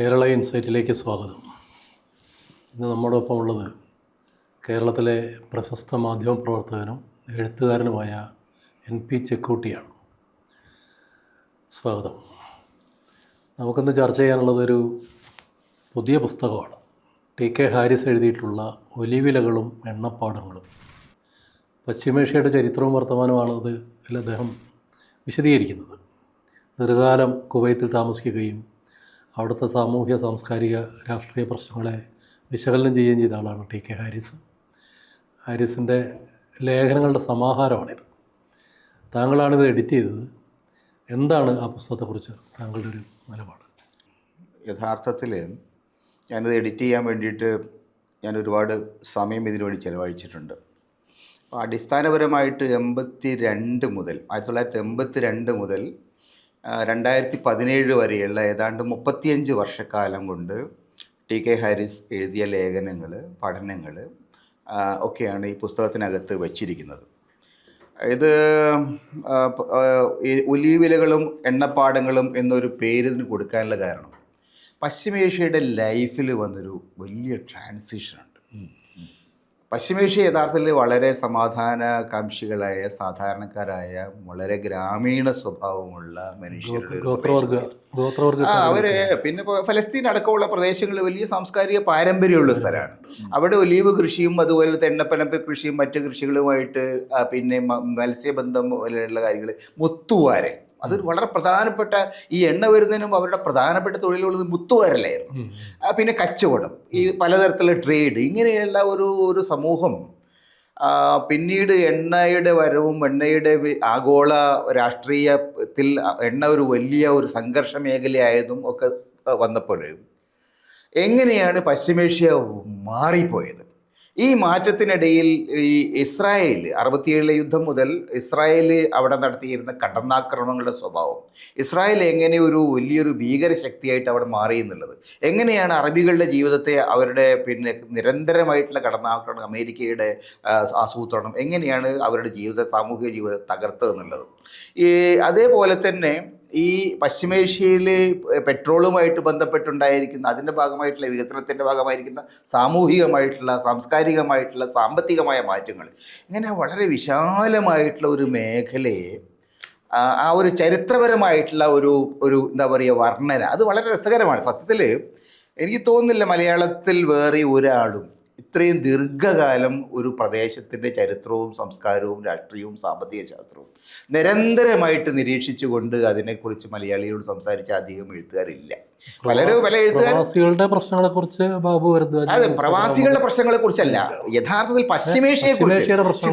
കേരള ഇൻസൈറ്റിലേക്ക് സ്വാഗതം. ഇന്ന് നമ്മോടൊപ്പം ഉള്ളത് കേരളത്തിലെ പ്രശസ്ത മാധ്യമപ്രവർത്തകനും എഴുത്തുകാരനുമായ എൻ പി ചെക്കൂട്ടിയാണ്. സ്വാഗതം. നമുക്കിന്ന് ചർച്ച ചെയ്യാനുള്ളതൊരു പുതിയ പുസ്തകമാണ്. ടി കെ ഹാരിസ് എഴുതിയിട്ടുള്ള ഒലിവിലകളും എണ്ണപ്പാടങ്ങളും. പശ്ചിമേഷ്യയുടെ ചരിത്രവും വർത്തമാനമാണ് അത് അതിൽ അദ്ദേഹം വിശദീകരിക്കുന്നത്. ദീർഘകാലം കുവൈത്തിൽ താമസിക്കുകയും അവിടുത്തെ സാമൂഹ്യ സാംസ്കാരിക രാഷ്ട്രീയ പ്രശ്നങ്ങളെ വിശകലനം ചെയ്യുകയും ചെയ്ത ആളാണ് ടി കെ ഹാരിസ്. ഹാരിസിന്റെ ലേഖനങ്ങളുടെ സമാഹാരമാണിത്. താങ്കളാണിത് എഡിറ്റ് ചെയ്തത്. എന്താണ് ആ പുസ്തകത്തെക്കുറിച്ച് താങ്കളുടെ ഒരു നിലപാട്? യഥാർത്ഥത്തിൽ ഞാനത് എഡിറ്റ് ചെയ്യാൻ വേണ്ടിയിട്ട് ഞാൻ ഒരുപാട് സമയം ഇതിനു വേണ്ടി ചിലവഴിച്ചിട്ടുണ്ട്. അടിസ്ഥാനപരമായിട്ട് എൺപത്തി രണ്ട് മുതൽ ആയിരത്തി തൊള്ളായിരത്തി എൺപത്തി രണ്ട് മുതൽ രണ്ടായിരത്തി പതിനേഴ് വരെയുള്ള ഏതാണ്ട് മുപ്പത്തിയഞ്ച് വർഷക്കാലം കൊണ്ട് ടി കെ ഹാരിസ് എഴുതിയ ലേഖനങ്ങൾ പഠനങ്ങൾ ഒക്കെയാണ് ഈ പുസ്തകത്തിനകത്ത് വച്ചിരിക്കുന്നത്. ഇത് ഒലീവിലകളും എണ്ണപ്പാടങ്ങളും എന്നൊരു പേര് ഇതിന് കൊടുക്കാനുള്ള കാരണം പശ്ചിമേഷ്യയുടെ ലൈഫിൽ വന്നൊരു വലിയ ട്രാൻസിഷനുണ്ട് പശ്ചിമേഷ്യ യഥാർത്ഥത്തിൽ വളരെ സമാധാനകാംക്ഷികളായ സാധാരണക്കാരായ വളരെ ഗ്രാമീണ സ്വഭാവമുള്ള മനുഷ്യരുടെ ഗോത്രവർഗ അവർ പിന്നെ ഫലസ്തീൻ അടക്കമുള്ള പ്രദേശങ്ങളിൽ വലിയ സാംസ്കാരിക പാരമ്പര്യമുള്ള സ്ഥലമാണ്. അവിടെ ഒലീവ് കൃഷിയും അതുപോലെ തെണ്ണപ്പനപ്പ് കൃഷിയും മറ്റു കൃഷികളുമായിട്ട് പിന്നെ മത്സ്യബന്ധം പോലെയുള്ള കാര്യങ്ങൾ മുത്തുവാരൽ അതൊരു വളരെ പ്രധാനപ്പെട്ട ഈ എണ്ണ വരുന്നതിനും അവരുടെ പ്രധാനപ്പെട്ട തൊഴിലുള്ളത് മുത്തുവരലായിരുന്നു. പിന്നെ കച്ചവടം. ഈ പലതരത്തിലുള്ള ട്രേഡ് ഇങ്ങനെയുള്ള ഒരു ഒരു സമൂഹം പിന്നീട് എണ്ണയുടെ വരവും എണ്ണയുടെ ആഗോള രാഷ്ട്രീയത്തിൽ എണ്ണ ഒരു വലിയ ഒരു സംഘർഷ മേഖലയായതും ഒക്കെ വന്നപ്പോൾ എങ്ങനെയാണ് പശ്ചിമേഷ്യ മാറിപ്പോയത്? ഈ മാറ്റത്തിനിടയിൽ ഈ ഇസ്രായേൽ അറുപത്തിയേഴിലെ യുദ്ധം മുതൽ ഇസ്രായേൽ അവിടെ നടത്തിയിരുന്ന കടന്നാക്രമണങ്ങളുടെ സ്വഭാവം ഇസ്രായേൽ എങ്ങനെ ഒരു വലിയൊരു ഭീകര ശക്തിയായിട്ട് അവിടെ മാറി എന്നുള്ളത് എങ്ങനെയാണ് അറബികളുടെ ജീവിതത്തെ അവരുടെ പിന്നെ നിരന്തരമായിട്ടുള്ള കടന്നാക്രമണം അമേരിക്കയുടെ ആസൂത്രണം എങ്ങനെയാണ് അവരുടെ ജീവിത സാമൂഹിക ജീവിതം തകർത്തത് എന്നുള്ളത്. ഈ അതേപോലെ തന്നെ ഈ പശ്ചിമേഷ്യയിൽ പെട്രോളുമായിട്ട് ബന്ധപ്പെട്ടുണ്ടായിരിക്കുന്ന അതിന്റെ ഭാഗമായിട്ടുള്ള വികസനത്തിന്റെ ഭാഗമായിരിക്കുന്ന സാമൂഹികമായിട്ടുള്ള സാംസ്കാരികമായിട്ടുള്ള സാമ്പത്തികമായ മാറ്റങ്ങൾ ഇങ്ങനെ വളരെ വിശാലമായിട്ടുള്ള ഒരു മേഖലയെ ആ ഒരു ചരിത്രപരമായിട്ടുള്ള ഒരു ഒരു എന്താ പറയുക വർണന. അത് വളരെ രസകരമാണ്. സത്യത്തിൽ എനിക്ക് തോന്നുന്നില്ല മലയാളത്തിൽ വേറെ ഒരാളും ഇത്രയും ദീർഘകാലം ഒരു പ്രദേശത്തിന്റെ ചരിത്രവും സംസ്കാരവും രാഷ്ട്രീയവും സാമ്പത്തിക ശാസ്ത്രവും നിരന്തരമായിട്ട് നിരീക്ഷിച്ചുകൊണ്ട് അതിനെക്കുറിച്ച് മലയാളിയോട് സംസാരിച്ച അധികം എഴുത്തുകാരില്ല. പലരും പല എഴുത്തുകാരുടെ പ്രശ്നങ്ങളെ കുറിച്ച് ബാബു അതെ പ്രവാസികളുടെ പ്രശ്നങ്ങളെ കുറിച്ചല്ല യഥാർത്ഥത്തിൽ പശ്ചിമേഷ്യയെ കുറിച്ച്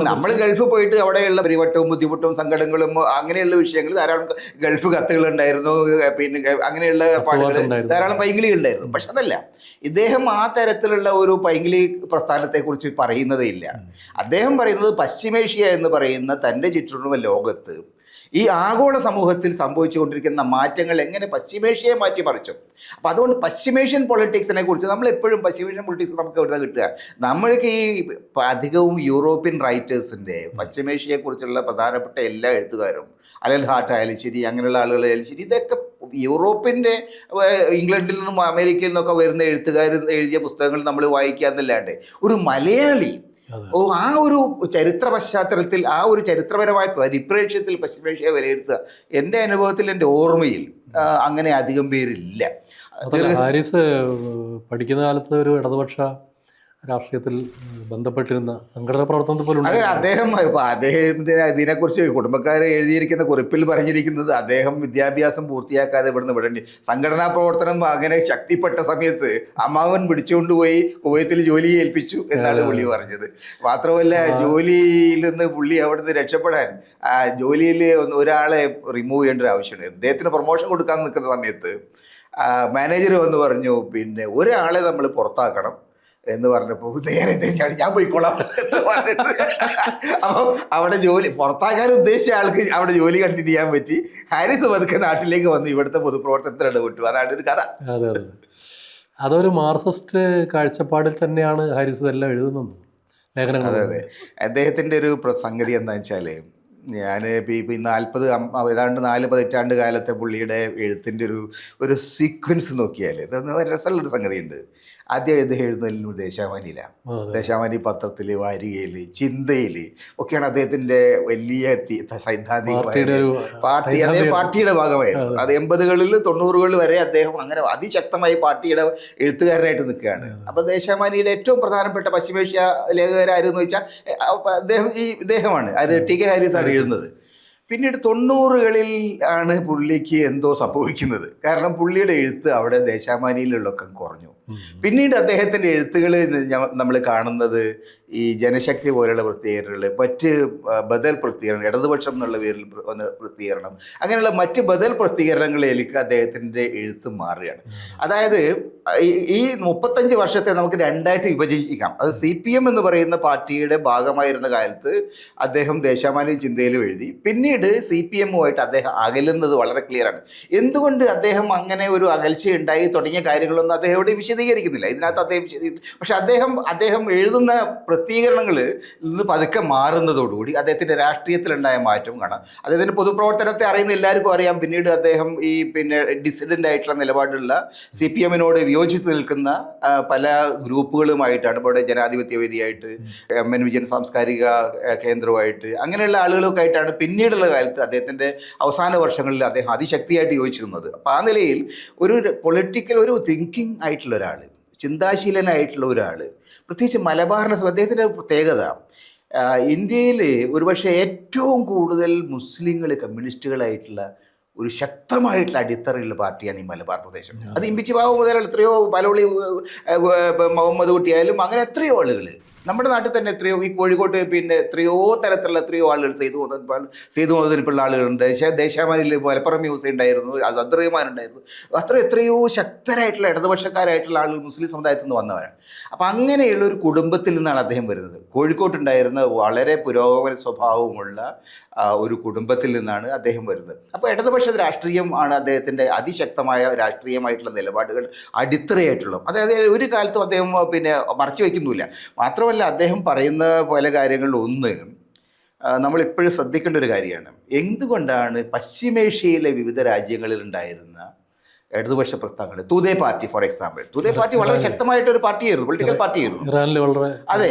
നമ്മൾ ഗൾഫ് പോയിട്ട് അവിടെയുള്ള പരിവട്ടവും ബുദ്ധിമുട്ടും സങ്കടങ്ങളും അങ്ങനെയുള്ള വിഷയങ്ങൾ ധാരാളം ഗൾഫ് കത്തുകൾ ഉണ്ടായിരുന്നു പിന്നെ അങ്ങനെയുള്ള പാടുകൾ ധാരാളം പൈങ്കിളികൾ ഉണ്ടായിരുന്നു പക്ഷെ അതല്ല ഇദ്ദേഹം ആ തരത്തിലുള്ള ഒരു പൈങ്കിളി പ്രസ്ഥാനത്തെക്കുറിച്ച് പറയുന്നതേ ഇല്ല. അദ്ദേഹം പറയുന്നത് പശ്ചിമേഷ്യ എന്ന് പറയുന്ന തന്റെ ചുറ്റുമുള്ള ലോകത്ത് ഈ ആഗോള സമൂഹത്തിൽ സംഭവിച്ചുകൊണ്ടിരിക്കുന്ന മാറ്റങ്ങൾ എങ്ങനെ പശ്ചിമേഷ്യയെ മാറ്റിമറിച്ചു അപ്പോൾ അതുകൊണ്ട് പശ്ചിമേഷ്യൻ പൊളിറ്റിക്സിനെ കുറിച്ച് നമ്മൾ എപ്പോഴും പശ്ചിമേഷ്യൻ പൊളിറ്റിക്സ് നമുക്ക് എവിടെ കിട്ടുക നമ്മൾക്ക് ഈ അധികവും യൂറോപ്യൻ റൈറ്റേഴ്സിന്റെ പശ്ചിമേഷ്യയെക്കുറിച്ചുള്ള പ്രധാനപ്പെട്ട എല്ലാ എഴുത്തുകാരും അലൽ ഹാർട്ട് ആയാലും ശരി അങ്ങനെയുള്ള ആളുകളായാലും ശരി ഇതൊക്കെ യൂറോപ്പിന്റെ ഇംഗ്ലണ്ടിൽ നിന്നും അമേരിക്കയിൽ നിന്നൊക്കെ വരുന്ന എഴുത്തുകാർ എഴുതിയ പുസ്തകങ്ങൾ നമ്മൾ വായിക്കുക എന്നല്ലാണ്ട് ഒരു മലയാളി. ഓ ആ ഒരു ചരിത്ര പശ്ചാത്തലത്തിൽ ആ ഒരു ചരിത്രപരമായ പരിപ്രേക്ഷ്യത്തിൽ പശ്ചിമേഷ്യയെ വിലയിരുത്തുക എന്റെ അനുഭവത്തിൽ എന്റെ ഓർമ്മയിൽ അങ്ങനെ അധികം പേരില്ല. ഹാരിസ് പഠിക്കുന്ന കാലത്ത് ഒരു ഇടതുപക്ഷ രാഷ്ട്രീയത്തിൽ ബന്ധപ്പെട്ടിരുന്ന സംഘടനാ പ്രവർത്തനത്തിൽ പോലും അതെ. അദ്ദേഹം ഇപ്പൊ അദ്ദേഹം ഇതിനെക്കുറിച്ച് കുടുംബക്കാരെ എഴുതിയിരിക്കുന്ന കുറിപ്പിൽ പറഞ്ഞിരിക്കുന്നത് അദ്ദേഹം വിദ്യാഭ്യാസം പൂർത്തിയാക്കാതെ ഇവിടുന്ന് വിടേണ്ടി. സംഘടനാ പ്രവർത്തനം അങ്ങനെ ശക്തിപ്പെട്ട സമയത്ത് അമ്മാവൻ പിടിച്ചുകൊണ്ടുപോയി കുവൈത്തിൽ ജോലി ഏൽപ്പിച്ചു എന്നാണ് പുള്ളി പറഞ്ഞത്. മാത്രമല്ല ജോലിയിൽ നിന്ന് പുള്ളി അവിടുന്ന് രക്ഷപ്പെടാൻ ജോലിയിൽ ഒന്ന് ഒരാളെ റിമൂവ് ചെയ്യേണ്ട ഒരു ആവശ്യമുണ്ട്. അദ്ദേഹത്തിന് പ്രൊമോഷൻ കൊടുക്കാൻ നിൽക്കുന്ന സമയത്ത് മാനേജർ വന്ന് പറഞ്ഞു പിന്നെ ഒരാളെ നമ്മൾ പുറത്താക്കണം. എന്ന് പറഞ്ഞപ്പോൾ നേരെ തിരിച്ചാണ് ഞാൻ പോയിക്കോളാം എന്ന് പറഞ്ഞിട്ട്. അപ്പോൾ അവിടെ ജോലി പുറത്താക്കാൻ ഉദ്ദേശിച്ച ആൾക്ക് അവിടെ ജോലി കണ്ടിന്യൂ ചെയ്യാൻ പറ്റി. ഹാരിസ് പതുക്കെ നാട്ടിലേക്ക് വന്ന് ഇവിടുത്തെ പൊതുപ്രവർത്തനത്തിൽ ഇടപെട്ടു. അതാണ് ഒരു കഥ. അതെ അതെ. അതൊരു മാർസിസ്റ്റ് കാഴ്ചപ്പാടിൽ തന്നെയാണ് ഹാരിസ് ഇതെല്ലാം എഴുതുന്നത്. ലേഖനങ്ങൾ അതെ അതെ. അദ്ദേഹത്തിന്റെ ഒരു സംഗതി എന്താ വെച്ചാൽ ഞാൻ ഇപ്പോൾ ഈ നാൽപ്പത് ഏതാണ്ട് നാല് പതിറ്റാണ്ട് കാലത്തെ പുള്ളിയുടെ എഴുത്തിന്റെ ഒരു ഒരു സീക്വൻസ് നോക്കിയാൽ ഇതൊന്നും രസമുള്ളൊരു സംഗതിയുണ്ട്. ആദ്യം എഴുതി എഴുതുന്നതിലും ദേശാമാനിയിലാണ്. ദേശാമാനി പത്രത്തിൽ വാരികയിൽ ചിന്തയിൽ ഒക്കെയാണ് അദ്ദേഹത്തിന്റെ വലിയ സൈദ്ധാന്തിക പാർട്ടി അതേ പാർട്ടിയുടെ ഭാഗമായിരുന്നു. അത് എൺപതുകളിൽ തൊണ്ണൂറുകളിൽ വരെ അദ്ദേഹം അങ്ങനെ അതിശക്തമായി പാർട്ടിയുടെ എഴുത്തുകാരനായിട്ട് നിൽക്കുകയാണ്. അപ്പൊ ദേശാമാനിയുടെ ഏറ്റവും പ്രധാനപ്പെട്ട പശ്ചിമേഷ്യ ലേഖകരായിരുന്നു വെച്ചാൽ അദ്ദേഹം ഈ ഇദ്ദേഹമാണ്. അത് ടി കെ ഹാരിസ് ആണ് എഴുതുന്നത്. പിന്നീട് തൊണ്ണൂറുകളിൽ ആണ് പുള്ളിക്ക് എന്തോ സംഭവിക്കുന്നത്. കാരണം പുള്ളിയുടെ എഴുത്ത് അവിടെ ദേശാമാനിയിലുള്ളൊക്കെ കുറഞ്ഞു. പിന്നീട് അദ്ദേഹത്തിന്റെ എഴുത്തുകൾ നമ്മൾ കാണുന്നത് ഈ ജനശക്തി പോലെയുള്ള പ്രസിദ്ധീകരണങ്ങൾ മറ്റ് ബദൽ പ്രസിദ്ധീകരണം ഇടതുപക്ഷം എന്നുള്ള പേരിൽ പ്ര- വന്ന പ്രസിദ്ധീകരണം അങ്ങനെയുള്ള മറ്റ് ബദൽ പ്രസിദ്ധീകരണങ്ങളിലേക്ക് അദ്ദേഹത്തിന്റെ എഴുത്ത് മാറുകയാണ്. അതായത് ഈ- മുപ്പത്തഞ്ച് വർഷത്തെ നമുക്ക് രണ്ടായിട്ട് വിഭജിക്കാം. അത് സി പി എം എന്ന് പറയുന്ന പാർട്ടിയുടെ ഭാഗമായിരുന്ന കാലത്ത് അദ്ദേഹം ദേശാമാന്യ ചിന്തയിലും എഴുതി. പിന്നീട് സി പി എമ്മുമായിട്ട് അദ്ദേഹം അകലുന്നത് വളരെ ക്ലിയറാണ് എന്തുകൊണ്ട് അദ്ദേഹം അങ്ങനെ ഒരു അകൽച്ച ഉണ്ടായി തുടങ്ങിയ കാര്യങ്ങളൊന്നും അദ്ദേഹം ഇവിടെ വിശദീകരിക്കുന്നില്ല. ഇതിനകത്ത് അദ്ദേഹം പക്ഷെ അദ്ദേഹം അദ്ദേഹം എഴുതുന്ന പ്രസിദ്ധീകരണങ്ങൾ നിന്ന് പതുക്കെ മാറുന്നതോടുകൂടി അദ്ദേഹത്തിന്റെ രാഷ്ട്രീയത്തിലുണ്ടായ മാറ്റം കാണാം. അദ്ദേഹത്തിന്റെ പൊതുപ്രവർത്തനത്തെ അറിയുന്ന എല്ലാവർക്കും അറിയാം. പിന്നീട് അദ്ദേഹം ഈ പിന്നെ ഡിസിഡന്റ് ആയിട്ടുള്ള നിലപാടുള്ള സി പി എമ്മിനോട് വിയോജിച്ച് നിൽക്കുന്ന പല ഗ്രൂപ്പുകളുമായിട്ടാണ് ഇവിടെ ജനാധിപത്യ വേദിയായിട്ട് എം എൻ വിജയൻ സാംസ്കാരിക കേന്ദ്രവുമായിട്ട് അങ്ങനെയുള്ള ആളുകളൊക്കെ ആയിട്ടാണ് പിന്നീടുള്ള കാലത്ത് അദ്ദേഹത്തിന്റെ അവസാന വർഷങ്ങളിൽ അദ്ദേഹം അതിശക്തിയായിട്ട് യോജിച്ചു നിന്നത് അപ്പോൾ ആ നിലയിൽ ഒരു പൊളിറ്റിക്കൽ ഒരു തിങ്കിങ് ആയിട്ടുള്ള ഒരാൾ ചിന്താശീലനായിട്ടുള്ള ഒരാൾ പ്രത്യേകിച്ച് മലബാറിനെ അദ്ദേഹത്തിന്റെ പ്രത്യേകത ഇന്ത്യയിൽ ഒരുപക്ഷെ ഏറ്റവും കൂടുതൽ മുസ്ലിങ്ങൾ കമ്മ്യൂണിസ്റ്റുകളായിട്ടുള്ള ഒരു ശക്തമായിട്ടുള്ള അടിത്തറയുള്ള പാർട്ടിയാണ് ഈ മലബാർ പ്രദേശം. അത് ഇമ്പിച്ചി ബാബു മുതൽ എത്രയോ പലോളി ഏഹ്, മുഹമ്മദ് കുട്ടിയായാലും അങ്ങനെ എത്രയോ ആളുകൾ നമ്മുടെ നാട്ടിൽ തന്നെ എത്രയോ ഈ കോഴിക്കോട്ട് പിന്നെ എത്രയോ തരത്തിലുള്ള എത്രയോ ആളുകൾ ചെയ്തു ചെയ്തു പോകുന്നതിനുള്ള ആളുകളുണ്ട്. ദേശ ദേശാമാനിൽ മലപ്പുറം മ്യൂസിയം ഉണ്ടായിരുന്നു. ഉണ്ടായിരുന്നു അത്ര എത്രയോ ശക്തരായിട്ടുള്ള ഇടതുപക്ഷക്കാരായിട്ടുള്ള ആളുകൾ മുസ്ലിം സമുദായത്തിൽ നിന്ന് വന്നവരാണ്. അപ്പം അങ്ങനെയുള്ള ഒരു കുടുംബത്തിൽ നിന്നാണ് അദ്ദേഹം വരുന്നത്. കോഴിക്കോട്ടുണ്ടായിരുന്ന വളരെ പുരോഗമന സ്വഭാവമുള്ള ഒരു കുടുംബത്തിൽ നിന്നാണ് അദ്ദേഹം വരുന്നത്. അപ്പോൾ ഇടതുപക്ഷ രാഷ്ട്രീയം ആണ് അദ്ദേഹത്തിന്റെ അതിശക്തമായ രാഷ്ട്രീയമായിട്ടുള്ള നിലപാടുകൾ അടിത്തറയായിട്ടുള്ളത്. അതായത് ഒരു കാലത്തും അദ്ദേഹം പിന്നെ മറച്ചു വയ്ക്കുന്നില്ല മാത്രമല്ല അദ്ദേഹം പറയുന്ന പല കാര്യങ്ങളിൽ ഒന്ന് നമ്മളിപ്പോഴും ശ്രദ്ധിക്കേണ്ട ഒരു കാര്യമാണ്. എന്തുകൊണ്ടാണ് പശ്ചിമേഷ്യയിലെ വിവിധ രാജ്യങ്ങളിൽ ഉണ്ടായിരുന്ന ഇടതുപക്ഷ പ്രസ്ഥാനങ്ങൾ Tudeh party for example Tudeh party വളരെ ശക്തമായിട്ട് ഒരു പാർട്ടിയായിരുന്നു പൊളിറ്റിക്കൽ പാർട്ടിയായിരുന്നു അതെ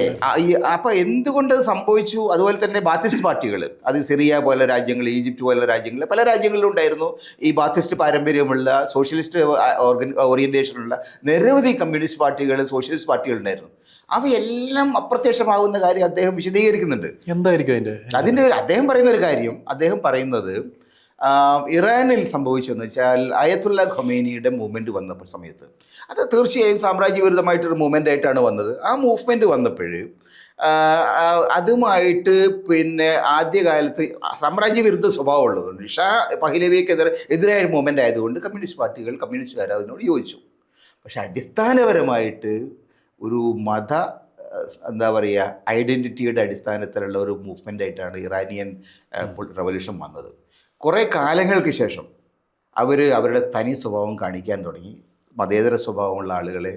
അപ്പൊ എന്തുകൊണ്ട് അത് സംഭവിച്ചു? അതുപോലെ തന്നെ ബാത്തിസ്റ്റ് പാർട്ടികൾ. അത് സിറിയ പോലെ രാജ്യങ്ങൾ ഈജിപ്റ്റ് പോലെ രാജ്യങ്ങൾ പല രാജ്യങ്ങളിലും ഉണ്ടായിരുന്നു. ഈ ബാത്തിസ്റ്റ് പാരമ്പര്യമുള്ള സോഷ്യലിസ്റ്റ് ഓർഗൻ ഓറിയന്റേഷനുള്ള നിരവധി കമ്മ്യൂണിസ്റ്റ് പാർട്ടികൾ സോഷ്യലിസ്റ്റ് പാർട്ടികൾ ഉണ്ടായിരുന്നു. അവയെല്ലാം അപ്രത്യക്ഷമാകുന്ന കാര്യം അദ്ദേഹം വിശദീകരിക്കുന്നുണ്ട്. എന്തായിരിക്കും അതിന്റെ അതിന്റെ ഒരു അദ്ദേഹം പറയുന്ന ഒരു കാര്യം അദ്ദേഹം പറയുന്നത് ഇറാനിൽ സംഭവിച്ചതെന്ന് വെച്ചാൽ അയത്തുള്ള ഖൊമേനിയുടെ മൂവ്മെന്റ് വന്നപ്പോൾ സമയത്ത്. അത് തീർച്ചയായും സാമ്രാജ്യവിരുദ്ധമായിട്ടൊരു മൂവ്മെന്റ് ആയിട്ടാണ് വന്നത്. ആ മൂവ്മെന്റ് വന്നപ്പോൾ അതുമായിട്ട് പിന്നെ ആദ്യകാലത്ത് സാമ്രാജ്യവിരുദ്ധ സ്വഭാവം ഉള്ളതുകൊണ്ട് ഷാ പഹിലവിയ്ക്കെതിരെ എതിരായ മൂവ്മെന്റ് ആയതുകൊണ്ട് കമ്മ്യൂണിസ്റ്റ് പാർട്ടികൾ കമ്മ്യൂണിസ്റ്റുകാർ അതിനോട് യോജിച്ചു. പക്ഷെ അടിസ്ഥാനപരമായിട്ട് ഒരു മത എന്താ പറയുക ഐഡന്റിറ്റിയുടെ അടിസ്ഥാനത്തിലുള്ള ഒരു മൂവ്മെന്റ് ആയിട്ടാണ് ഇറാനിയൻ റവല്യൂഷൻ വന്നത്. കുറേ കാലങ്ങൾക്ക് ശേഷം അവർ അവരുടെ തനി സ്വഭാവം കാണിക്കാൻ തുടങ്ങി. മതേതര സ്വഭാവമുള്ള ആളുകളെ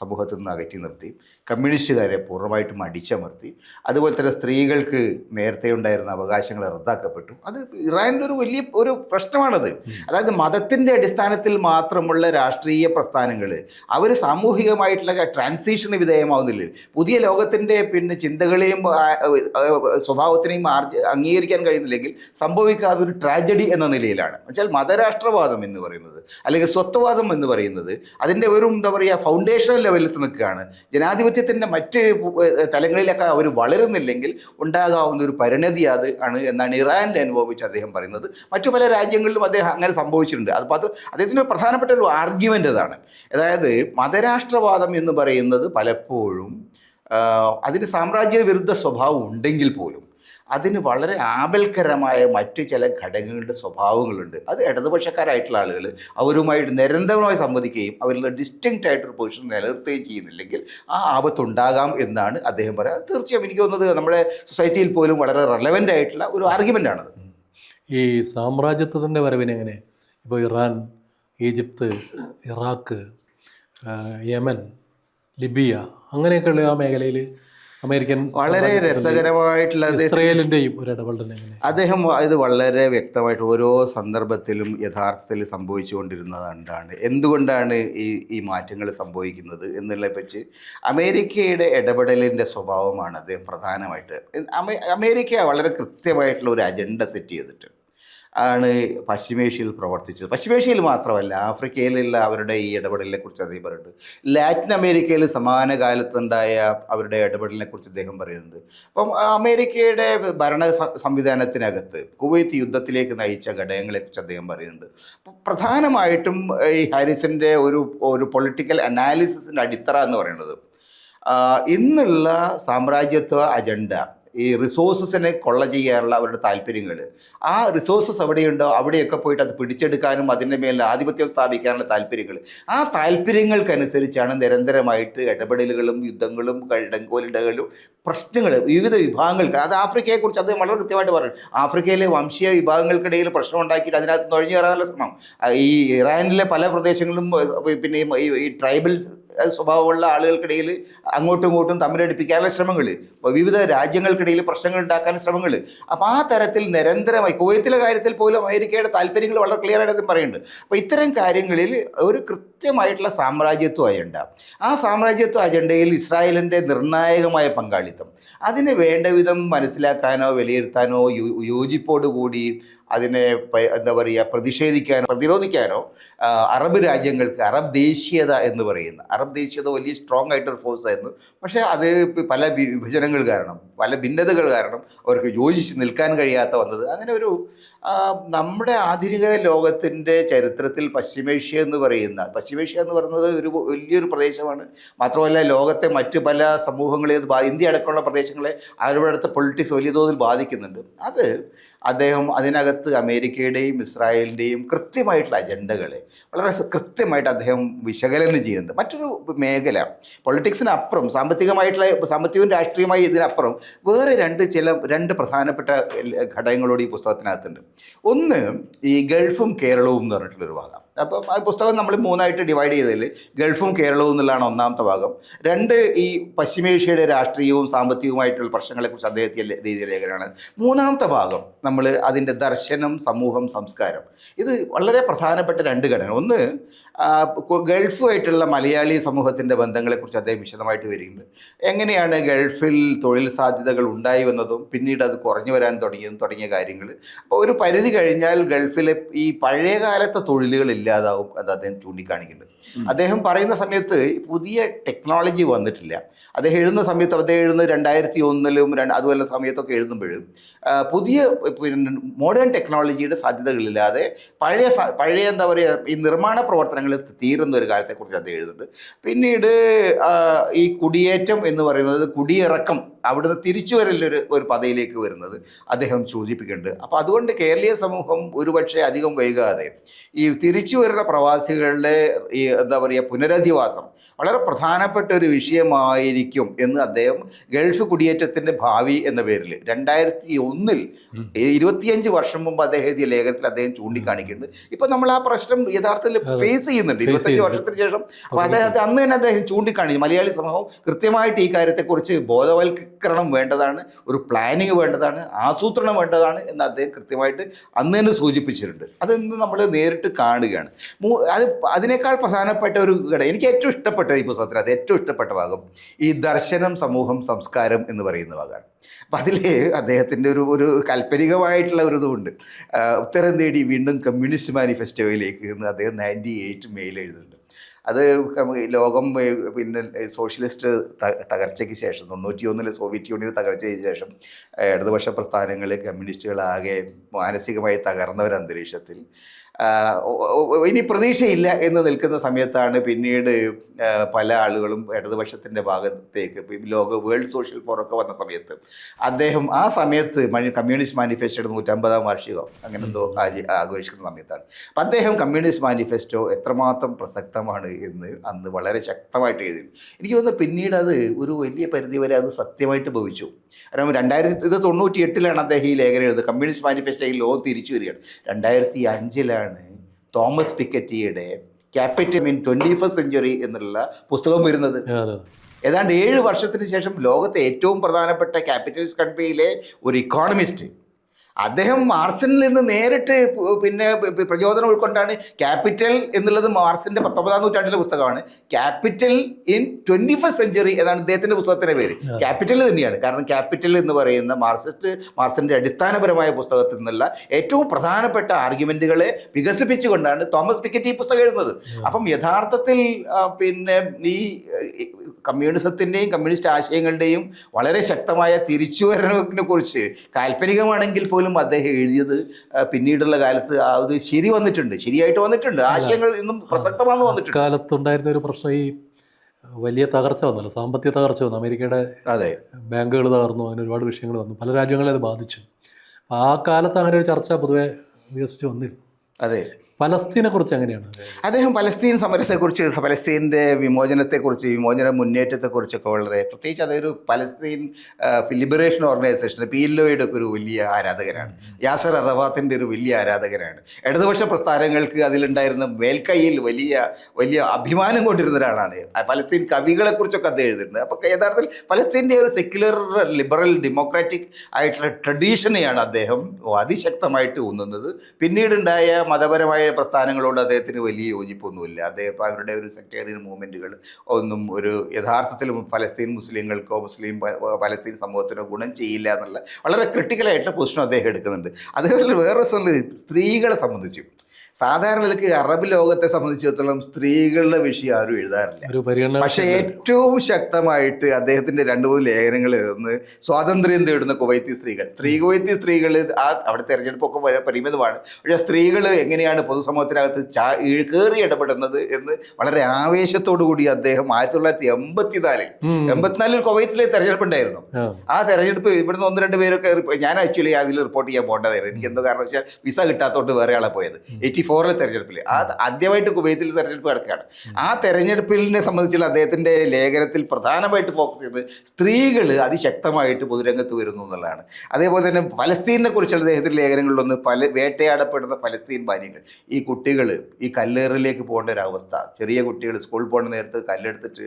സമൂഹത്തിൽ നിന്ന് അകറ്റി നിർത്തി. കമ്മ്യൂണിസ്റ്റുകാരെ പൂർണമായിട്ടും അടിച്ചമർത്തി. അതുപോലെ തന്നെ സ്ത്രീകൾക്ക് നേരത്തെ ഉണ്ടായിരുന്ന അവകാശങ്ങൾ റദ്ദാക്കപ്പെട്ടു. അത് ഇറാനിന്റെ ഒരു വലിയ ഒരു പ്രശ്നമാണത്. അതായത് മതത്തിന്റെ അടിസ്ഥാനത്തിൽ മാത്രമുള്ള രാഷ്ട്രീയ പ്രസ്ഥാനങ്ങൾ അവർ സാമൂഹികമായിട്ടുള്ള ട്രാൻസിഷന് വിധേയമാവുന്നില്ല. പുതിയ ലോകത്തിന്റെ പിന്നെ ചിന്തകളെയും സ്വഭാവത്തിനെയും ആർജ അംഗീകരിക്കാൻ കഴിയുന്നില്ലെങ്കിൽ സംഭവിക്കാതെ ഒരു ട്രാജഡി എന്ന നിലയിലാണ്. വെച്ചാൽ മതരാഷ്ട്രവാദം എന്ന് പറയുന്നത് അല്ലെങ്കിൽ സ്വത്വവാദം എന്ന് പറയുന്നത് അതിന്റെ ഒരു എന്താ പറയുക ഫൗണ്ടേഷണൽ ലെവലിൽ നിൽക്കുകയാണ്. ജനാധിപത്യത്തിന്റെ മറ്റ് തലങ്ങളിലൊക്കെ അവർ വളരുന്നില്ലെങ്കിൽ ഉണ്ടാകാവുന്ന ഒരു പരിണതി അത് ആണ് എന്നാണ് ഇറാനിൽ അനുഭവിച്ച് അദ്ദേഹം പറയുന്നത്. മറ്റു പല രാജ്യങ്ങളിലും അദ്ദേഹം അങ്ങനെ സംഭവിച്ചിട്ടുണ്ട്. അപ്പോൾ അത് അദ്ദേഹത്തിന്റെ പ്രധാനപ്പെട്ട ഒരു ആർഗ്യുമെന്റ് അതാണ്. അതായത് മതരാഷ്ട്രവാദം എന്ന് പറയുന്നത് പലപ്പോഴും അതിന് സാമ്രാജ്യ വിരുദ്ധ സ്വഭാവം ഉണ്ടെങ്കിൽ പോലും അതിന് വളരെ ആപൽക്കരമായ മറ്റു ചില ഘടകങ്ങളുടെ സ്വഭാവങ്ങളുണ്ട്. അത് ഇടതുപക്ഷക്കാരായിട്ടുള്ള ആളുകൾ അവരുമായിട്ട് നിരന്തരമായി സംവദിക്കുകയും അവരിൽ ഡിസ്റ്റിങ്ക്റ്റ് ആയിട്ടൊരു പൊസിഷൻ നിലനിർത്തുകയും ചെയ്യുന്നില്ലെങ്കിൽ ആ ആപത്തുണ്ടാകാം എന്നാണ് അദ്ദേഹം പറയുന്നത്. തീർച്ചയായും എനിക്ക് തോന്നുന്നത് നമ്മുടെ സൊസൈറ്റിയിൽ പോലും വളരെ റെലവന്റ് ആയിട്ടുള്ള ഒരു ആർഗ്യുമെന്റാണത് ഈ സാമ്രാജ്യത്വത്തിന്റെ വരവിനെങ്ങനെ ഇപ്പോൾ Iran Egypt Iraq Yemen Libya അങ്ങനെയൊക്കെയുള്ള ആ മേഖലയിൽ അമേരിക്കൻ വളരെ രസകരമായിട്ടുള്ള ഇസ്രയേലിന്റെയും ഒരു ഇടപെടൽ അദ്ദേഹം ഇത് വളരെ വ്യക്തമായിട്ട് ഓരോ സന്ദർഭത്തിലും യഥാർത്ഥത്തിൽ സംഭവിച്ചുകൊണ്ടിരുന്നതാണ് എന്തുകൊണ്ടാണ് ഈ ഈ മാറ്റങ്ങൾ സംഭവിക്കുന്നത് പറ്റി അമേരിക്കയുടെ ഇടപെടലിന്റെ സ്വഭാവമാണ് അദ്ദേഹം പ്രധാനമായിട്ട്. അമേ അമേരിക്ക വളരെ കൃത്യമായിട്ടുള്ള ഒരു അജണ്ട സെറ്റ് ചെയ്തിട്ട് ആണ് പശ്ചിമേഷ്യയിൽ പ്രവർത്തിച്ചത്. പശ്ചിമേഷ്യയിൽ മാത്രമല്ല ആഫ്രിക്കയിലുള്ള അവരുടെ ഈ ഇടപെടലിനെ കുറിച്ച് അദ്ദേഹം പറയുന്നുണ്ട്. ലാറ്റിൻ അമേരിക്കയിൽ സമാന കാലത്തുണ്ടായ അവരുടെ ഇടപെടലിനെ കുറിച്ച് അദ്ദേഹം പറയുന്നുണ്ട്. അപ്പം അമേരിക്കയുടെ ഭരണ സംവിധാനത്തിനകത്ത് കുവൈത്ത് യുദ്ധത്തിലേക്ക് നയിച്ച ഘടകങ്ങളെക്കുറിച്ച് അദ്ദേഹം പറയുന്നുണ്ട്. പ്രധാനമായിട്ടും ഈ ഹാരിസിന്റെ ഒരു ഒരു പൊളിറ്റിക്കൽ അനാലിസിസിന്റെ അടിത്തറ എന്ന് പറയുന്നത് ഇന്നുള്ള സാമ്രാജ്യത്വ അജണ്ട ഈ റിസോഴ്സസിനെ കൊള്ള ചെയ്യാനുള്ള അവരുടെ താല്പര്യങ്ങൾ. ആ റിസോഴ്സസ് എവിടെയുണ്ടോ അവിടെയൊക്കെ പോയിട്ട് അത് പിടിച്ചെടുക്കാനും അതിന്റെ മേൽ ആധിപത്യം സ്ഥാപിക്കാനുള്ള താല്പര്യങ്ങൾ. ആ താല്പര്യങ്ങൾക്കനുസരിച്ചാണ് നിരന്തരമായിട്ട് ഇടപെടലുകളും യുദ്ധങ്ങളും ഇടങ്കോലിടകളും പ്രശ്നങ്ങൾ വിവിധ വിഭാഗങ്ങൾക്ക്. അത് ആഫ്രിക്കയെക്കുറിച്ച് അദ്ദേഹം വളരെ കൃത്യമായിട്ട് പറയും ആഫ്രിക്കയിലെ വംശീയ വിഭാഗങ്ങൾക്കിടയിൽ പ്രശ്നം ഉണ്ടാക്കിയിട്ട് അതിനകത്ത് നുഴഞ്ഞു കയറാനുള്ള ശ്രമം. ഈ ഇറാനിലെ പല പ്രദേശങ്ങളിലും പിന്നെ ഈ- ഈ- ഈ ട്രൈബൽ സ്വഭാവമുള്ള ആളുകൾക്കിടയിൽ അങ്ങോട്ടും ഇങ്ങോട്ടും തമ്മിലടിപ്പിക്കാനുള്ള ശ്രമങ്ങൾ. വിവിധ രാജ്യങ്ങൾക്കിടയിൽ പ്രശ്നങ്ങൾ ഉണ്ടാക്കാൻ ശ്രമങ്ങൾ. അപ്പോൾ ആ തരത്തിൽ നിരന്തരമായി കുവൈത്തിലെ കാര്യത്തിൽ പോലും അമേരിക്കയുടെ താല്പര്യങ്ങൾ വളരെ ക്ലിയർ ആയിട്ട് പറയുന്നുണ്ട്. അപ്പോൾ ഇത്തരം കാര്യങ്ങളിൽ ഒരു കൃത്യമായിട്ടുള്ള സാമ്രാജ്യത്വ അജണ്ട ആ സാമ്രാജ്യത്വ അജണ്ടയിൽ ഇസ്രായേലിന്റെ നിർണായകമായ പങ്കാളിത്തം. അതിന് വേണ്ട വിധം മനസ്സിലാക്കാനോ വിലയിരുത്താനോ യോജിപ്പോടുകൂടി അതിനെ എന്താ പറയുക പ്രതിഷേധിക്കാനോ പ്രതിരോധിക്കാനോ അറബ് രാജ്യങ്ങൾക്ക് അറബ് ദേശീയത എന്ന് പറയുന്ന അറബ് ദേശീയത വലിയ സ്ട്രോങ് ആയിട്ടൊരു ഫോഴ്സ് ആയിരുന്നു. പക്ഷേ അത് പല വിഭജനങ്ങൾ കാരണം പല ഭിന്നതകൾ കാരണം അവർക്ക് യോജിച്ച് നിൽക്കാൻ കഴിയാത്ത വന്നത്. അങ്ങനെ ഒരു നമ്മുടെ ആധുനിക ലോകത്തിന്റെ ചരിത്രത്തിൽ പശ്ചിമേഷ്യ എന്ന് പറയുന്ന പശ്ചിമേഷ്യ എന്ന് പറയുന്നത് ഒരു വലിയൊരു പ്രദേശമാണ്. മാത്രമല്ല ലോകത്തെ മറ്റ് പല സമൂഹങ്ങളെ ഇന്ത്യ അടക്കമുള്ള പ്രദേശങ്ങളെ അവരുടെ പൊളിറ്റിക്സ് വലിയ തോതിൽ ബാധിക്കുന്നുണ്ട്. അത് അദ്ദേഹം അതിനകത്ത് അമേരിക്കയുടെയും ഇസ്രായേലിന്റെയും കൃത്യമായിട്ടുള്ള അജണ്ടകളെ വളരെ കൃത്യമായിട്ട് അദ്ദേഹം വിശകലനം ചെയ്യുന്നുണ്ട്. മറ്റൊരു മേഖല പൊളിറ്റിക്സിനപ്പുറം സാമ്പത്തികമായിട്ടുള്ള സാമ്പത്തികവും രാഷ്ട്രീയമായി ഇതിനപ്പുറം വേറെ രണ്ട് ചില രണ്ട് പ്രധാനപ്പെട്ട ഘടകങ്ങളോട് ഈ പുസ്തകത്തിനകത്തുണ്ട്. ഒന്ന് ഈ ഗൾഫും കേരളവും എന്ന് പറഞ്ഞിട്ടുള്ളൊരു ഭാഗം അപ്പം ആ പുസ്തകം നമ്മൾ മൂന്നായിട്ട് ഡിവൈഡ് ചെയ്തതിൽ ഗൾഫും കേരളവും എന്നുള്ളതാണ് ഒന്നാമത്തെ ഭാഗം. രണ്ട് ഈ പശ്ചിമേഷ്യയുടെ രാഷ്ട്രീയവും സാമ്പത്തികവുമായിട്ടുള്ള പ്രശ്നങ്ങളെക്കുറിച്ച് അദ്ദേഹത്തിന്റെ രീതിയിൽ ലേഖനമാണ് മൂന്നാമത്തെ ഭാഗം നമ്മൾ അതിന്റെ ദർശനം സമൂഹം സംസ്കാരം. ഇത് വളരെ പ്രധാനപ്പെട്ട രണ്ട് ഘടന ഒന്ന് ഗൾഫുമായിട്ടുള്ള മലയാളി സമൂഹത്തിന്റെ ബന്ധങ്ങളെക്കുറിച്ച് അദ്ദേഹം വിശദമായിട്ട് വരികയുണ്ട്. എങ്ങനെയാണ് ഗൾഫിൽ തൊഴിൽ സാധ്യതകൾ ഉണ്ടായി വന്നതും പിന്നീട് അത് കുറഞ്ഞു വരാൻ തുടങ്ങിയതും തുടങ്ങിയ കാര്യങ്ങൾ. അപ്പോൾ ഒരു പരിധി കഴിഞ്ഞാൽ ഗൾഫിലെ ഈ പഴയ കാലത്തെ തൊഴിലുകൾ ഇല്ലാതാവും അത് അദ്ദേഹം ചൂണ്ടിക്കാണിക്കുന്നുണ്ട്. അദ്ദേഹം പറയുന്ന സമയത്ത് പുതിയ ടെക്നോളജി വന്നിട്ടില്ല. അദ്ദേഹം എഴുതുന്ന സമയത്ത് അദ്ദേഹം എഴുതുന്നത് രണ്ടായിരത്തി ഒന്നിലും രണ്ട് അതുപോലെ സമയത്തൊക്കെ എഴുതുമ്പോഴും പുതിയ പിന്നെ മോഡേൺ ടെക്നോളജിയുടെ സാധ്യതകളില്ലാതെ പഴയ പഴയ എന്താ പറയുക ഈ നിർമ്മാണ പ്രവർത്തനങ്ങൾ തീരുന്ന ഒരു കാര്യത്തെക്കുറിച്ച് അദ്ദേഹം എഴുതുന്നുണ്ട്. പിന്നീട് ഈ കുടിയേറ്റം എന്ന് പറയുന്നത് കുടിയിറക്കം അവിടുന്ന് തിരിച്ചു വരലൊരു ഒരു പതയിലേക്ക് വരുന്നത് അദ്ദേഹം സൂചിപ്പിക്കുന്നുണ്ട്. അപ്പോൾ അതുകൊണ്ട് കേരളീയ സമൂഹം ഒരുപക്ഷെ അധികം വൈകാതെ ഈ തിരിച്ചു വരുന്ന പ്രവാസികളുടെ ഈ എന്താ പറയുക പുനരധിവാസം വളരെ പ്രധാനപ്പെട്ട ഒരു വിഷയമായിരിക്കും എന്ന് അദ്ദേഹം ഗൾഫ് കുടിയേറ്റത്തിന്റെ ഭാവി എന്ന പേരിൽ രണ്ടായിരത്തി ഒന്നിൽ ഇരുപത്തിയഞ്ച് വർഷം മുമ്പ് അദ്ദേഹം എഴുതിയ ലേഖനത്തിൽ അദ്ദേഹം ചൂണ്ടിക്കാണിക്കുന്നുണ്ട്. ഇപ്പം നമ്മൾ ആ പ്രശ്നം യഥാർത്ഥത്തിൽ ഫേസ് ചെയ്യുന്നുണ്ട്. ഇരുപത്തഞ്ച്. വർഷത്തിന് ശേഷം. അപ്പോൾ അദ്ദേഹത്തെ അന്ന് തന്നെ അദ്ദേഹം ചൂണ്ടിക്കാണിക്കും മലയാളി സമൂഹം കൃത്യമായിട്ട് ഈ കാര്യത്തെക്കുറിച്ച് ബോധവൽക്കരണം വേണ്ടതാണ് ഒരു പ്ലാനിങ് വേണ്ടതാണ് ആസൂത്രണം വേണ്ടതാണ് എന്ന് അദ്ദേഹം കൃത്യമായിട്ട് അന്ന് തന്നെ സൂചിപ്പിച്ചിട്ടുണ്ട്. അതെന്ന് നമ്മൾ നേരിട്ട് കാണുകയാണ്. അത് അതിനേക്കാൾ പ്രധാനപ്പെട്ട ഒരു ഘടകം എനിക്ക് ഏറ്റവും ഇഷ്ടപ്പെട്ട ഈ പുസ്തകത്തിൽ അത് ഏറ്റവും ഇഷ്ടപ്പെട്ട ഭാഗം ഈ ദർശനം സമൂഹം സംസ്കാരം എന്ന് പറയുന്ന ഭാഗമാണ്. അപ്പം അതിൽ അദ്ദേഹത്തിന്റെ ഒരു ഒരു കാൽപ്പനികമായിട്ടുള്ള ഒരു ഇതുമുണ്ട് ഉത്തരം തേടി വീണ്ടും കമ്മ്യൂണിസ്റ്റ് മാനിഫെസ്റ്റോയിലേക്ക് എന്ന് അദ്ദേഹം നയന്റി എയ്റ്റ് മെയിൽ എഴുതുന്നുണ്ട് അത് ലോകം പിന്നെ സോഷ്യലിസ്റ്റ് തകർച്ചയ്ക്ക് ശേഷം തൊണ്ണൂറ്റി ഒന്നിൽ സോവിയറ്റ് യൂണിയൻ തകർച്ചയ്ക്ക് ശേഷം ഇടതുപക്ഷ പ്രസ്ഥാനങ്ങൾ കമ്മ്യൂണിസ്റ്റുകളാകെ മാനസികമായി തകർന്ന ഒരു അന്തരീക്ഷത്തിൽ ഇനി പ്രതീക്ഷയില്ല എന്ന് നിൽക്കുന്ന സമയത്താണ് പിന്നീട് പല ആളുകളും ഇടതുപക്ഷത്തിന്റെ ഭാഗത്തേക്ക് ലോക വേൾഡ് സോഷ്യൽ ഫോറൊക്കെ വന്ന സമയത്ത് അദ്ദേഹം ആ സമയത്ത് കമ്മ്യൂണിസ്റ്റ് മാനിഫെസ്റ്റോയുടെ നൂറ്റമ്പതാം വാർഷികം അങ്ങനെ എന്തോ ആഘോഷിക്കുന്ന സമയത്താണ്. അപ്പം അദ്ദേഹം കമ്മ്യൂണിസ്റ്റ് മാനിഫെസ്റ്റോ എത്രമാത്രം പ്രസക്തമാണ് എന്ന് അന്ന് വളരെ ശക്തമായിട്ട് എഴുതി. എനിക്ക് തോന്നുന്നു പിന്നീട് അത് ഒരു വലിയ പരിധി വരെ അത് സത്യമായിട്ട് ഭവിച്ചു. കാരണം രണ്ടായിരത്തി ഇത് തൊണ്ണൂറ്റി എട്ടിലാണ് അദ്ദേഹം ഈ ലേഖനം എഴുതുന്നത്. കമ്മ്യൂണിസ്റ്റ് മാനിഫെസ്റ്റോയിൽ ലോകം തിരിച്ചു വരികയാണ്. രണ്ടായിരത്തി അഞ്ചിലാണ് Thomas പിക്കറ്റിയുടെ capital in twenty first century എന്നുള്ള പുസ്തകം വരുന്നത്. ഏതാണ്ട് ഏഴ് വർഷത്തിന് ശേഷം ലോകത്തെ ഏറ്റവും പ്രധാനപ്പെട്ട ക്യാപിറ്റലിസ്റ്റ് കൺട്രിയിലെ ഒരു ഇക്കോണമിസ്റ്റ് അദ്ദേഹം മാർസിനിൽ നിന്ന് നേരിട്ട് പിന്നെ പ്രചോദനം ഉൾക്കൊണ്ടാണ് ക്യാപിറ്റൽ എന്നുള്ളത് മാർസിന്റെ പത്തൊമ്പതാം നൂറ്റാണ്ടിലെ പുസ്തകമാണ്. Capital in twenty first century എന്നാണ് ഇദ്ദേഹത്തിന്റെ പുസ്തകത്തിന്റെ പേര്. ക്യാപിറ്റൽ തന്നെയാണ്. കാരണം ക്യാപിറ്റൽ എന്ന് പറയുന്ന മാർസിസ്റ്റ് മാർസിന്റെ അടിസ്ഥാനപരമായ പുസ്തകത്തിൽ നിന്നുള്ള ഏറ്റവും പ്രധാനപ്പെട്ട ആർഗ്യുമെന്റുകളെ വികസിപ്പിച്ചുകൊണ്ടാണ് തോമസ് പിക്കറ്റ് ഈ പുസ്തകം എഴുതുന്നത്. അപ്പം യഥാർത്ഥത്തിൽ പിന്നെ ഈ ഈ കമ്മ്യൂണിസത്തിന്റെയും കമ്മ്യൂണിസ്റ്റ് ആശയങ്ങളുടെയും വളരെ ശക്തമായ തിരിച്ചുവരവിനെ കുറിച്ച് കാൽപ്പനികമാണെങ്കിൽ പോലും അദ്ദേഹം എഴുതിയത് പിന്നീടുള്ള കാലത്ത് ആ ഒരു ശരി വന്നിട്ടുണ്ട് ശരിയായിട്ട് വന്നിട്ടുണ്ട്. ആശയങ്ങൾ ഇന്നും പ്രസക്തമാണെന്ന് വന്നിട്ടുണ്ട്. കാലത്തുണ്ടായിരുന്ന ഒരു പ്രശ്നം ഈ വലിയ തകർച്ച വന്നല്ലോ സാമ്പത്തിക തകർച്ച വന്നു അമേരിക്കയുടെ അതെ. ബാങ്കുകൾ തകർന്നു അങ്ങനെ ഒരുപാട് വിഷയങ്ങൾ വന്നു പല രാജ്യങ്ങളെ അത് ബാധിച്ചു. ആ കാലത്ത് അങ്ങനെ ഒരു ചർച്ച പൊതുവെ വികസിച്ച് വന്നിരുന്നു. അതെ. പലസ്തീനെ കുറിച്ച് എങ്ങനെയാണ്? അദ്ദേഹം പലസ്തീൻ സമരത്തെക്കുറിച്ച് പലസ്തീന്റെ വിമോചനത്തെക്കുറിച്ച് വിമോചന മുന്നേറ്റത്തെക്കുറിച്ചൊക്കെ വളരെ പ്രത്യേകിച്ച് അതൊരു Palestine liberation organisation P L ഒയുടെ ഒക്കെ ഒരു വലിയ ആരാധകനാണ് യാസർ അറവാത്തിന്റെ ഒരു വലിയ ആരാധകനാണ് ഇടതുപക്ഷ പ്രസ്ഥാനങ്ങൾക്ക് അതിലുണ്ടായിരുന്ന മേൽക്കൈയിൽ വലിയ വലിയ അഭിമാനം കൊണ്ടിരുന്ന ഒരാളാണ്. പലസ്തീൻ കവികളെക്കുറിച്ചൊക്കെ അദ്ദേഹം എഴുതിയിട്ടുണ്ട്. അപ്പോൾ യഥാർത്ഥത്തിൽ പലസ്തീന്റെ ഒരു സെക്യുലർ ലിബറൽ ഡെമോക്രാറ്റിക് ആയിട്ടുള്ള ട്രഡീഷനെയാണ് അദ്ദേഹം അതിശക്തമായിട്ട് ഊന്നുന്നത്. പിന്നീടുണ്ടായ മതപരമായ പ്രസ്ഥാനങ്ങളോട് അദ്ദേഹത്തിന് വലിയ യോജിപ്പൊന്നുമില്ല. അദ്ദേഹം അവരുടെ ഒരു സെക്ടേറിയൻ മൂവ്മെന്റുകൾ ഒന്നും ഒരു യഥാർത്ഥത്തിൽ ഫലസ്തീൻ മുസ്ലിങ്ങൾക്കോ മുസ്ലിം ഫലസ്തീൻ സമൂഹത്തിനോ ഗുണം ചെയ്യില്ല എന്നുള്ള വളരെ ക്രിട്ടിക്കലായിട്ടുള്ള പൊസിഷൻ അദ്ദേഹം എടുക്കുന്നുണ്ട്. അതേപോലെ വേറൊരു സ്ത്രീകളെ സംബന്ധിച്ചു സാധാരണ നിലയ്ക്ക് അറബ് ലോകത്തെ സംബന്ധിച്ചിടത്തോളം സ്ത്രീകളുടെ വിഷയം ആരും എഴുതാറില്ല. പക്ഷെ ഏറ്റവും ശക്തമായിട്ട് അദ്ദേഹത്തിന്റെ രണ്ടു മൂന്ന് ലേഖനങ്ങൾ ഒന്ന് സ്വാതന്ത്ര്യം തേടുന്ന കുവൈത്തി സ്ത്രീകൾ. സ്ത്രീ കുവൈത്തി സ്ത്രീകൾ ആ അവിടെ തെരഞ്ഞെടുപ്പൊക്കെ പരിമിതമാണ്. പക്ഷെ സ്ത്രീകൾ എങ്ങനെയാണ് പൊതുസമൂഹത്തിനകത്ത് ചാ കയറി ഇടപെടുന്നത് എന്ന് വളരെ ആവേശത്തോടു കൂടി അദ്ദേഹം ആയിരത്തി തൊള്ളായിരത്തി എൺപത്തിനാലിൽ നാലിൽ എൺപത്തിനാലിൽ കുവൈത്തിലെ തെരഞ്ഞെടുപ്പ് ഉണ്ടായിരുന്നു. ആ. തെരഞ്ഞെടുപ്പ് ഇവിടുന്ന് ഒന്ന് രണ്ട് പേരൊക്കെ ഞാൻ ആക്ച്വലി അതിൽ റിപ്പോർട്ട് ചെയ്യാൻ പോകേണ്ടതായിരുന്നു. എനിക്ക് എന്തോ കാരണം വെച്ചാൽ വിസ കിട്ടാത്തോണ്ട് വേറെ ആളെ പോയത്. എയ്റ്റി ഫോറിലെ തെരഞ്ഞെടുപ്പിൽ ആ ആദ്യമായിട്ട് കുവൈത്തിൽ തെരഞ്ഞെടുപ്പ് നടക്കുകയാണ്. ആ തെരഞ്ഞെടുപ്പിനെ സംബന്ധിച്ചുള്ള അദ്ദേഹത്തിന്റെ ലേഖനത്തിൽ പ്രധാനമായിട്ട് ഫോക്കസ് ചെയ്യുന്നത് സ്ത്രീകൾ അതിശക്തമായിട്ട് പൊതുരംഗത്ത് വരുന്നു എന്നുള്ളതാണ്. അതേപോലെ തന്നെ ഫലസ്തീനെ കുറിച്ചുള്ള അദ്ദേഹത്തിന്റെ ലേഖനങ്ങളിലൊന്ന് പല വേട്ടയാടപ്പെടുന്ന ഫലസ്തീൻ ബാല്യങ്ങൾ ഈ കുട്ടികൾ ഈ കല്ലേറിലേക്ക് പോകേണ്ട ഒരു അവസ്ഥ. ചെറിയ കുട്ടികൾ സ്കൂളിൽ പോകുന്ന നേരത്ത് കല്ലെടുത്തിട്ട്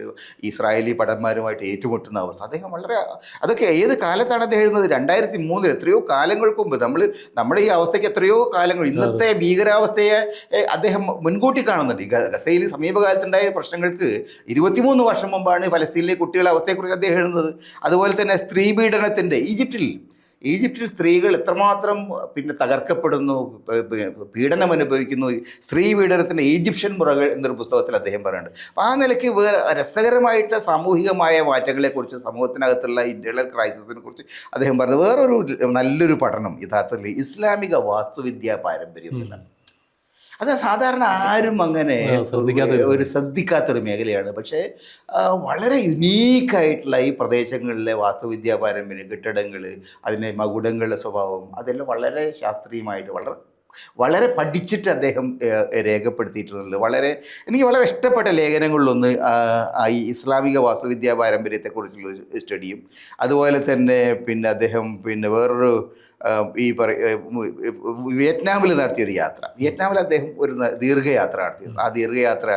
ഇസ്രായേലി പടന്മാരുമായിട്ട് ഏറ്റുമുട്ടുന്ന അവസ്ഥ. അദ്ദേഹം വളരെ അതൊക്കെ ഏത് കാലത്താണ് അദ്ദേഹം എഴുതുന്നത്? രണ്ടായിരത്തി മൂന്നിൽ എത്രയോ കാലങ്ങൾക്ക് മുമ്പ് നമ്മൾ നമ്മുടെ ഈ അവസ്ഥയ്ക്ക് എത്രയോ കാലങ്ങൾ ഇന്നത്തെ ഭീകരാവസ്ഥയെ എ, അദ്ദേഹം മുൻകൂട്ടി കാണുന്നുണ്ട്. ഗസയിൽ സമീപകാലത്തുണ്ടായ പ്രശ്നങ്ങൾക്ക് ഇരുപത്തിമൂന്ന് വർഷം മുമ്പാണ് ഫലസ്തീനിലെ കുട്ടികളുടെ അവസ്ഥയെക്കുറിച്ച് അദ്ദേഹം എഴുതുന്നത്. അതുപോലെ തന്നെ സ്ത്രീ പീഡനത്തിന്റെ ഈജിപ്തിൽ ഈജിപ്തിൽ സ്ത്രീകൾ എത്രമാത്രം പിന്നെ തകർക്കപ്പെടുന്നു പീഡനം അനുഭവിക്കുന്നു സ്ത്രീ പീഡനത്തിന്റെ ഈജിപ്ഷ്യൻ മുറകൾ എന്നൊരു പുസ്തകത്തിൽ അദ്ദേഹം പറയുന്നുണ്ട്. അപ്പോൾ ആ നിലയ്ക്ക് വേറെ രസകരമായിട്ട് സാമൂഹികമായ മാറ്റങ്ങളെക്കുറിച്ച് സമൂഹത്തിനകത്തുള്ള ഇന്റേർണൽ ക്രൈസിസിനെ കുറിച്ച് അദ്ദേഹം പറഞ്ഞു വേറൊരു നല്ലൊരു പഠനം യഥാർത്ഥത്തിൽ ഇസ്ലാമിക വാസ്തുവിദ്യാ പാരമ്പര്യം എന്നാണ്. അത് സാധാരണ ആരും അങ്ങനെ ഒരു ശ്രദ്ധിക്കാത്തൊരു മേഖലയാണ്. പക്ഷേ വളരെ യുനീക്കായിട്ടുള്ള ഈ പ്രദേശങ്ങളിലെ വാസ്തുവിദ്യാ പാരമ്പര്യം കെട്ടിടങ്ങൾ അതിന്റെ മകുടങ്ങളുടെ സ്വഭാവം അതെല്ലാം വളരെ ശാസ്ത്രീയമായിട്ട് വളരെ വളരെ പഠിച്ചിട്ട് അദ്ദേഹം രേഖപ്പെടുത്തിയിട്ടുള്ളത്. വളരെ എനിക്ക് വളരെ ഇഷ്ടപ്പെട്ട ലേഖനങ്ങളിലൊന്ന് ഈ ഇസ്ലാമിക വാസ്തുവിദ്യാ പാരമ്പര്യത്തെക്കുറിച്ചുള്ള സ്റ്റഡിയും അതുപോലെ തന്നെ പിന്നെ അദ്ദേഹം പിന്നെ വേറൊരു ഈ പറ വിയറ്റ്നാമിൽ നടത്തിയൊരു യാത്ര. വിയറ്റ്നാമിൽ അദ്ദേഹം ഒരു ദീർഘയാത്ര നടത്തി. ആ ദീർഘയാത്ര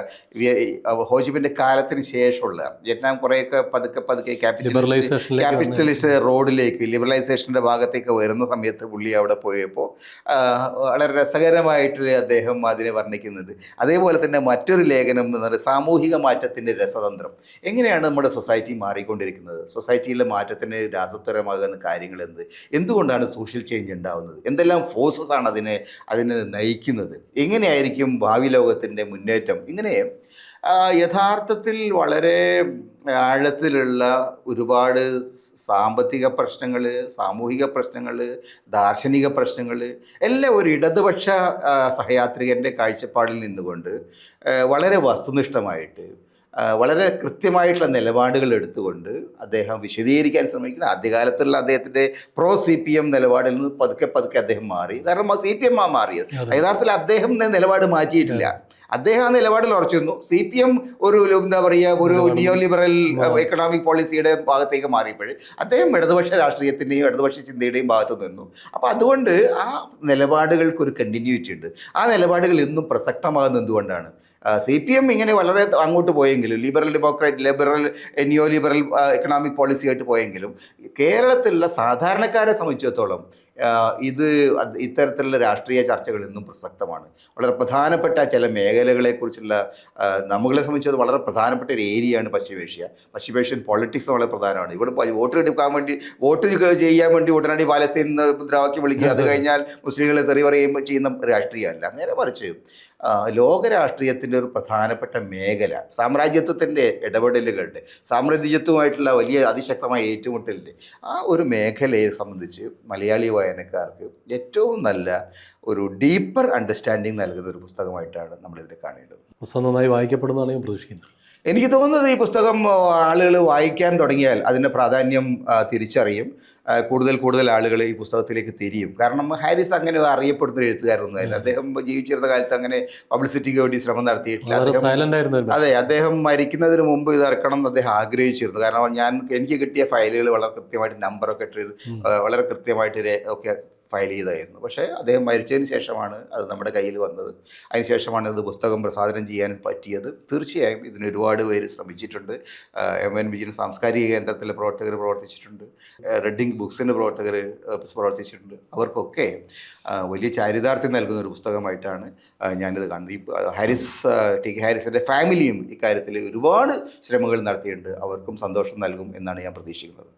ഹോജിബിന്റെ കാലത്തിന് ശേഷമുള്ള വിയറ്റ്നാം കുറേയൊക്കെ പതുക്കെ പതുക്കെ ക്യാപിറ്റലിസ്റ്റ് ക്യാപിറ്റലിസ്റ്റ് റോഡിലേക്ക് ലിബറലൈസേഷന്റെ ഭാഗത്തേക്ക് വരുന്ന സമയത്ത് പുള്ളി അവിടെ പോയപ്പോൾ വളരെ രസകരമായിട്ട് അദ്ദേഹം അതിനെ വർണിക്കുന്നത്. അതേപോലെ തന്നെ മറ്റൊരു ലേഖനം എന്ന് പറയുന്നത് സാമൂഹിക മാറ്റത്തിന്റെ രസതന്ത്രം. എങ്ങനെയാണ് നമ്മുടെ സൊസൈറ്റി മാറിക്കൊണ്ടിരിക്കുന്നത്? സൊസൈറ്റിയിലെ മാറ്റത്തിന് രാസത്വരമാകുന്ന കാര്യങ്ങൾ എന്ത്? എന്തുകൊണ്ടാണ് സോഷ്യൽ ചേഞ്ച് ഉണ്ടാവുന്നത്. എന്തെല്ലാം ഫോഴ്സസ് ആണ് അതിനെ അതിനെ നയിക്കുന്നത്? എങ്ങനെയായിരിക്കും ഭാവി ലോകത്തിന്റെ മുന്നേറ്റം? ഇങ്ങനെ യഥാർത്ഥത്തിൽ വളരെ ആഴത്തിലുള്ള ഒരുപാട് സാമ്പത്തിക പ്രശ്നങ്ങൾ സാമൂഹിക പ്രശ്നങ്ങൾ ദാർശനിക പ്രശ്നങ്ങൾ എല്ലാം ഒരു ഇടതുപക്ഷ സഹയാത്രികന്റെ കാഴ്ചപ്പാടിൽ നിന്നുകൊണ്ട് വളരെ വസ്തുനിഷ്ഠമായിട്ട് വളരെ കൃത്യമായിട്ടുള്ള നിലപാടുകൾ എടുത്തുകൊണ്ട് അദ്ദേഹം വിശദീകരിക്കാൻ ശ്രമിക്കുന്നത് ആദ്യകാലത്തുള്ള അദ്ദേഹത്തിന്റെ പ്രോ സി പി എം നിലപാടിൽ നിന്ന് പതുക്കെ പതുക്കെ അദ്ദേഹം മാറി. കാരണം സി പി എം ആ മാറിയത്. യഥാർത്ഥത്തിൽ അദ്ദേഹം നിലപാട് മാറ്റിയിട്ടില്ല. അദ്ദേഹം ആ നിലപാടിൽ ഉറച്ചിരുന്നു. സി പി എം ഒരു എന്താ പറയുക ഒരു നിയോ ലിബറൽ എക്കണോമിക് പോളിസിയുടെ ഭാഗത്തേക്ക് മാറിയപ്പോൾ അദ്ദേഹം ഇടതുപക്ഷ രാഷ്ട്രീയത്തിന്റെയും ഇടതുപക്ഷ ചിന്തയുടെയും ഭാഗത്ത് നിന്നു. അപ്പോൾ അതുകൊണ്ട് ആ നിലപാടുകൾക്ക് ഒരു കണ്ടിന്യൂറ്റി ഉണ്ട്. ആ നിലപാടുകൾ ഇന്നും പ്രസക്തമാകുന്നത് എന്തുകൊണ്ടാണ്? സി പി എം ഇങ്ങനെ വളരെ അങ്ങോട്ട് പോയെങ്കിലും പോയെങ്കിലും liberal democrat liberal neo liberal economic policy ആയിട്ട് പോയെങ്കിലും കേരളത്തിലുള്ള സാധാരണക്കാരെ സംബന്ധിച്ചിടത്തോളം ഇത് ഇത്തരത്തിലുള്ള രാഷ്ട്രീയ ചർച്ചകൾ ഇന്നും പ്രസക്തമാണ്. വളരെ പ്രധാനപ്പെട്ട ചില മേഖലകളെക്കുറിച്ചുള്ള നമ്മളെ സംബന്ധിച്ചത് വളരെ പ്രധാനപ്പെട്ട ഒരു ഏരിയയാണ് പശ്ചിമേഷ്യ. പശ്ചിമേഷ്യൻ പൊളിറ്റിക്സ് വളരെ പ്രധാനമാണ്. ഇവിടെ വോട്ട് എടുക്കാൻ വേണ്ടി വോട്ട് ചെയ്യാൻ വേണ്ടി ഉടനടി പാലസ്തീൻ മുദ്രാവാക്യം വിളിക്കുക. അത് കഴിഞ്ഞാൽ മുസ്ലിങ്ങളെ തെറി പറയുമ്പോൾ ചെയ്യുന്ന രാഷ്ട്രീയമല്ല. നേരെ മറിച്ച് ആ, ലോക ഒരു പ്രധാനപ്പെട്ട മേഖല സാമ്രാജ്യത്വത്തിന്റെ ഇടപെടലുകളുടെ സാമ്രാജ്യത്വമായിട്ടുള്ള വലിയ അതിശക്തമായ ഏറ്റുമുട്ടലിന്റെ ആ ഒരു മേഖലയെ സംബന്ധിച്ച് മലയാളി വായനക്കാർക്ക് ഏറ്റവും നല്ല ഒരു ഡീപ്പർ അണ്ടർസ്റ്റാൻഡിങ് നൽകുന്ന ഒരു പുസ്തകമായിട്ടാണ് നമ്മളിതിനെ കാണേണ്ടത്. പുസ്തകം നന്നായി വായിക്കപ്പെടുന്നതാണ് ഞാൻ പ്രതീക്ഷിക്കുന്നത്. എനിക്ക് തോന്നുന്നത് ഈ പുസ്തകം ആളുകൾ വായിക്കാൻ തുടങ്ങിയാൽ അതിന്റെ പ്രാധാന്യം തിരിച്ചറിയും. കൂടുതൽ കൂടുതൽ ആളുകൾ ഈ പുസ്തകത്തിലേക്ക് തിരിയും. കാരണം ഹാരിസ് അങ്ങനെ അറിയപ്പെടുന്ന എഴുത്തുകാരൊന്നുമല്ല അദ്ദേഹം ജീവിച്ചിരുന്ന കാലത്ത് അങ്ങനെ പബ്ലിസിറ്റിക്ക് വേണ്ടി ശ്രമം നടത്തിയിട്ടില്ല. അദ്ദേഹം അതെ അദ്ദേഹം മരിക്കുന്നതിന് മുമ്പ് ഇത് ഇറക്കണം എന്ന് അദ്ദേഹം ആഗ്രഹിച്ചിരുന്നു. കാരണം ഞാൻ എനിക്ക് കിട്ടിയ ഫയലുകൾ വളരെ കൃത്യമായിട്ട് നമ്പറൊക്കെ ഇട്ട് വളരെ കൃത്യമായിട്ട് ഒക്കെ ഫയൽ ചെയ്തായിരുന്നു. പക്ഷേ അദ്ദേഹം മരിച്ചതിന് ശേഷമാണ് അത് നമ്മുടെ കയ്യിൽ വന്നത്. അതിനുശേഷമാണ് ഇത് പുസ്തകം പ്രസാദനം ചെയ്യാൻ പറ്റിയത്. തീർച്ചയായും ഇതിന് ഒരുപാട് പേര് ശ്രമിച്ചിട്ടുണ്ട്. എം എൻ വിജയൻ സാംസ്കാരിക കേന്ദ്രത്തിലെ പ്രവർത്തകർ പ്രവർത്തിച്ചിട്ടുണ്ട്. റെഡിങ് ബുക്സിന്റെ പ്രവർത്തകർ പ്രവർത്തിച്ചിട്ടുണ്ട്. അവർക്കൊക്കെ വലിയ ചാരിതാർത്ഥ്യം നൽകുന്ന ഒരു പുസ്തകമായിട്ടാണ് ഞാനിത് കാണുന്നത് ഈ ഹാരിസ് ടി കെ ഹാരിസിന്റെ ഫാമിലിയും ഇക്കാര്യത്തിൽ ഒരുപാട് ശ്രമങ്ങൾ നടത്തിയിട്ടുണ്ട്. അവർക്കും സന്തോഷം നൽകും എന്നാണ് ഞാൻ പ്രതീക്ഷിക്കുന്നത്.